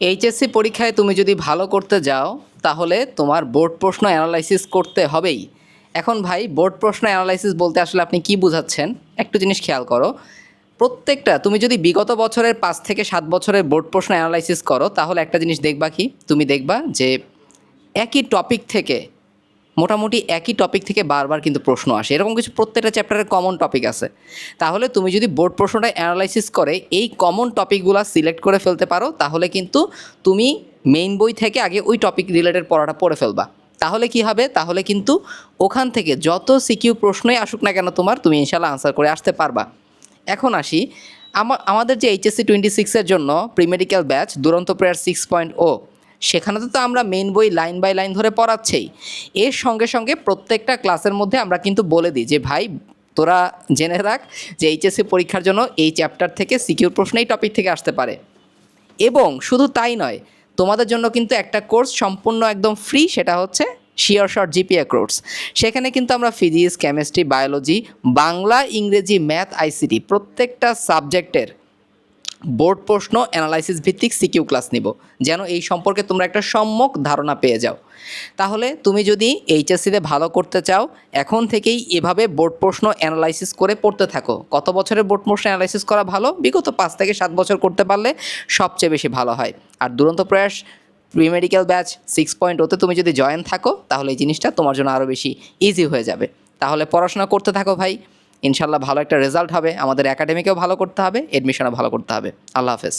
HSC পরীক্ষায় তুমি যদি ভালো করতে যাও, তাহলে তোমার বোর্ড প্রশ্ন অ্যানালাইসিস করতে হবেই। এখন ভাই, বোর্ড প্রশ্ন অ্যানালাইসিস বলতে আসলে আপনি কি বুঝাচ্ছেন? একটু জিনিস খেয়াল করো। প্রত্যেকটা, তুমি যদি বিগত বছরের পাঁচ থেকে সাত বছরের বোর্ড প্রশ্ন অ্যানালাইসিস করো, তাহলে একটা জিনিস দেখবা কি? তুমি দেখবা যে একই টপিক থেকে মোটামুটি একই টপিক থেকে বারবার কিন্তু প্রশ্ন আসে। এরকম কিছু প্রত্যেকটা চ্যাপ্টারের কমন টপিক আছে। তাহলে তুমি যদি বোর্ড প্রশ্নটা অ্যানালাইসিস করে, এই কমন টপিকগুলো সিলেক্ট করে ফেলতে পারো, তাহলে কিন্তু তুমি মেইন বই থেকে আগে ওই টপিক রিলেটেড পড়াটা পড়ে ফেলবা। তাহলে কি হবে? তাহলে কিন্তু ওখান থেকে যত সিকিউ প্রশ্নই আসুক না কেন তোমার, তুমি ইনশাল্লাহ আনসার করে আসতে পারবা। এখন আসি আমাদের যে এইচএসসি টোয়েন্টি সিক্সের জন্য premedical batch Duranta prayer six point ও সেখানে তো আমরা মেন বই লাইন বাই লাইন ধরে পড়াচ্ছেই। এর সঙ্গে সঙ্গে প্রত্যেকটা ক্লাসের মধ্যে আমরা কিন্তু বলে দিই যে, ভাই, তোরা জেনে রাখ যে এইচএসসি পরীক্ষার জন্য এই চ্যাপ্টার থেকে সিকিউর প্রশ্ন এই টপিক থেকে আসতে পারে। এবং শুধু তাই নয়, তোমাদের জন্য কিন্তু একটা কোর্স সম্পূর্ণ একদম ফ্রি সেটা হচ্ছে শিওর শর্ট জিপিএ কোর্স সেখানে কিন্তু আমরা ফিজিক্স কেমিস্ট্রি বায়োলজি বাংলা, ইংরেজি ম্যাথ আইসিটি প্রত্যেকটা সাবজেক্টের বোর্ড প্রশ্ন অ্যানালাইসিস ভিত্তিক সিকিউ ক্লাস নিব। যেন এই সম্পর্কে তোমরা একটা সম্যক ধারণা পেয়ে যাও। তাহলে তুমি যদি এইচএসসিতে ভালো করতে চাও, এখন থেকেই এভাবে বোর্ড প্রশ্ন অ্যানালাইসিস করে পড়তে থাকো। কত বছরের বোর্ড প্রশ্ন অ্যানালাইসিস করা ভালো? বিগত পাঁচ থেকে সাত বছর করতে পারলে সবচেয়ে বেশি ভালো হয়। আর দুরন্ত প্রয়াস pre medical batch six point ওতে তুমি যদি জয়েন থাকো, তাহলে এই জিনিসটা তোমার জন্য আরও বেশি ইজি হয়ে যাবে। তাহলে পড়াশোনা করতে থাকো ভাই। ইনশাল্লাহ ভালো একটা রেজাল্ট হবে। আমাদের একাডেমিকেও ভালো করতে হবে এডমিশনও ভালো করতে হবে। আল্লাহ হাফেজ।